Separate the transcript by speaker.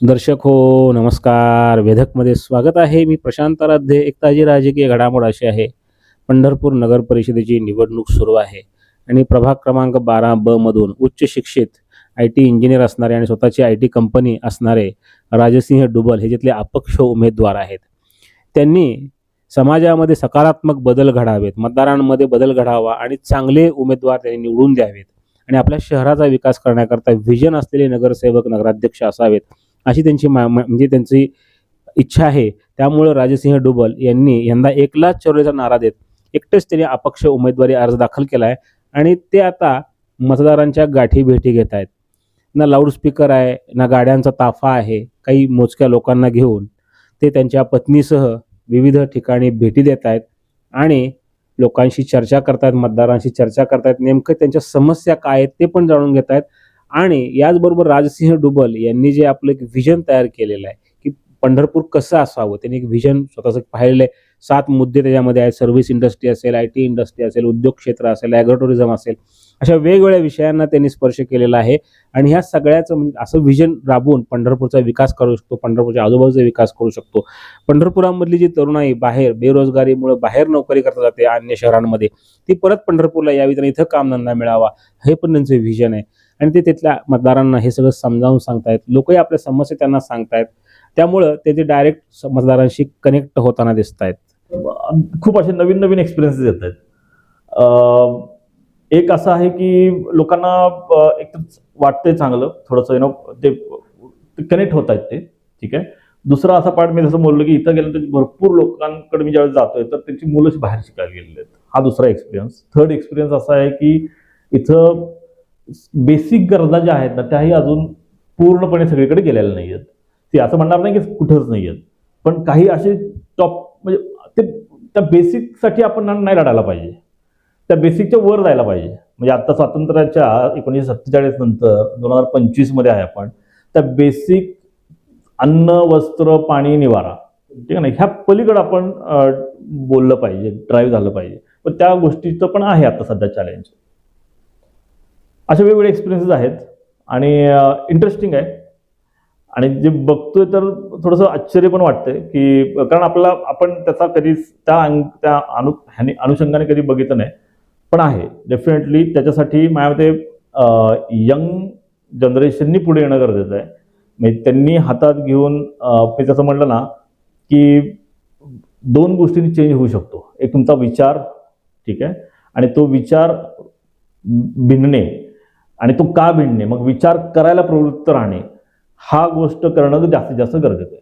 Speaker 1: दर्शक हो नमस्कार. वेधकमध्ये स्वागत आहे. मी प्रशांत राध्ये एक ताजी राजकीय घडामोड अशी आहे. पंढरपूर नगर परिषदेची निवडणूक सुरू आहे आणि प्रभाग क्रमांक बारा ब मधून उच्च शिक्षित आय टी इंजिनियर असणारे आणि स्वतःची आय टी कंपनी असणारे राजसिंह डुबल हे जिथले अपक्ष उमेदवार आहेत. त्यांनी समाजामध्ये सकारात्मक बदल घडावेत मतदारांमध्ये बदल घडावा आणि चांगले उमेदवार त्यांनी निवडून द्यावेत आणि आपल्या शहराचा विकास करण्याकरता व्हिजन असलेले नगरसेवक नगराध्यक्ष असावेत. अशी त्यांची मा म्हणजे त्यांची इच्छा आहे. त्यामुळं राजसिंह डुबल यांनी यंदा एकलाच चौरेचा नारा देत एकटेच त्यांनी अपक्ष उमेदवारी अर्ज दाखल केला आहे आणि ते आता मतदारांच्या गाठी भेटी घेत आहेत. ना लाऊडस्पीकर आहे ना गाड्यांचा ताफा आहे काही मोजक्या लोकांना घेऊन ते त्यांच्या पत्नीसह विविध ठिकाणी भेटी देत आहेत आणि लोकांशी चर्चा करतायत मतदारांशी चर्चा करतायत नेमकं त्यांच्या समस्या काय आहेत ते पण जाणून घेत आहेत. आणि याचबरोबर राजसिंह डुबल यांनी जे आपलं एक व्हिजन तयार केलेलं आहे की पंढरपूर कसं असावं? त्यांनी एक व्हिजन स्वतःचं पाहिलेलं आहे. सात मुद्दे त्याच्यामध्ये आहेत. सर्व्हिस इंडस्ट्री असेल आय टी इंडस्ट्री असेल उद्योग क्षेत्र असेल ॲग्रो टुरिझम असेल. अशा वेगवेगळ्या विषयांना त्यांनी स्पर्श केलेला आहे. आणि ह्या सगळ्याचं म्हणजे असं व्हिजन राबवून पंढरपूरचा विकास करू शकतो पंढरपूरच्या आजूबाजूचा विकास करू शकतो. पंढरपुरामधली जी तरुणाई बाहेर बेरोजगारीमुळे बाहेर नोकरी करता जाते अन्य शहरांमध्ये ती परत पंढरपूरला यावी त्यांना इथं कामधंदा मिळावा हे पण त्यांचं व्हिजन आहे. आणि ते तिथल्या मतदारांना हे सगळं समजावून सांगतायत. लोकही आपल्या समस्या त्यांना सांगतायत. त्यामुळं ते ते डायरेक्ट मतदारांशी कनेक्ट होताना दिसत आहेत
Speaker 2: खूप असे नवीन नवीन एक्सपिरियन्सेस येत आहेत. एक असं आहे की लोकांना एक तर वाटतंय चांगलं थोडंसं नो ते कनेक्ट होत आहेत ते. ठीक आहे? दुसरा असा पार्ट मी जसं बोललो की इथं गेल्यानंतर भरपूर लोकांकडे मी ज्यावेळेस जातोय तर त्यांची मुलं बाहेर शिकायला गेलेली आहेत. हा दुसरा एक्सपिरियन्स थर्ड एक्सपिरियन्स असा आहे की इथं बेसिक गरजा ज्या आहेत ना त्याही अजून पूर्णपणे सगळीकडे गेलेल्या नाही आहेत ती असं म्हणणार नाही की कुठंच नाही आहेत पण काही असे टॉप म्हणजे ते त्या बेसिकसाठी आपण नाही लढायला पाहिजे. त्या बेसिकच्या वर जायला पाहिजे. म्हणजे आता स्वातंत्र्याच्या एकोणीसशे सत्तेचाळीस नंतर दोन हजार पंचवीसमध्ये आहे आपण त्या बेसिक अन्न वस्त्र पाणी निवारा ठीक आहे ना ह्या पलीकडे आपण बोललं पाहिजे ड्राईव्ह झालं पाहिजे. पण त्या गोष्टीचं पण आहे आता सध्या चॅलेंज असे वेगवेगळे एक्सपिरियन्सेस आहेत. आणि इंटरेस्टिंग आहे. आणि जे बघतोय तर थोडंसं आश्चर्य पण वाटतंय की कारण आपल्याला आपण त्याचा कधीच त्या अंग त्या अनु ह्याने अनुषंगाने कधी बघितलं नाही. पण आहे. डेफिनेटली त्याच्यासाठी माझ्या मते यंग जनरेशननी पुढे येणं गरजेचं आहे. म्हणजे त्यांनी हातात घेऊन मी जसं म्हटलं ना की दोन गोष्टींनी चेंज होऊ शकतो. एक तुमचा विचार ठीक आहे. आणि तो विचार भिनणे आणि तो का भिडणे? मग विचार करायला प्रवृत्त राहणे. हा गोष्ट करणं जास्तीत जास्त गरजेचं आहे.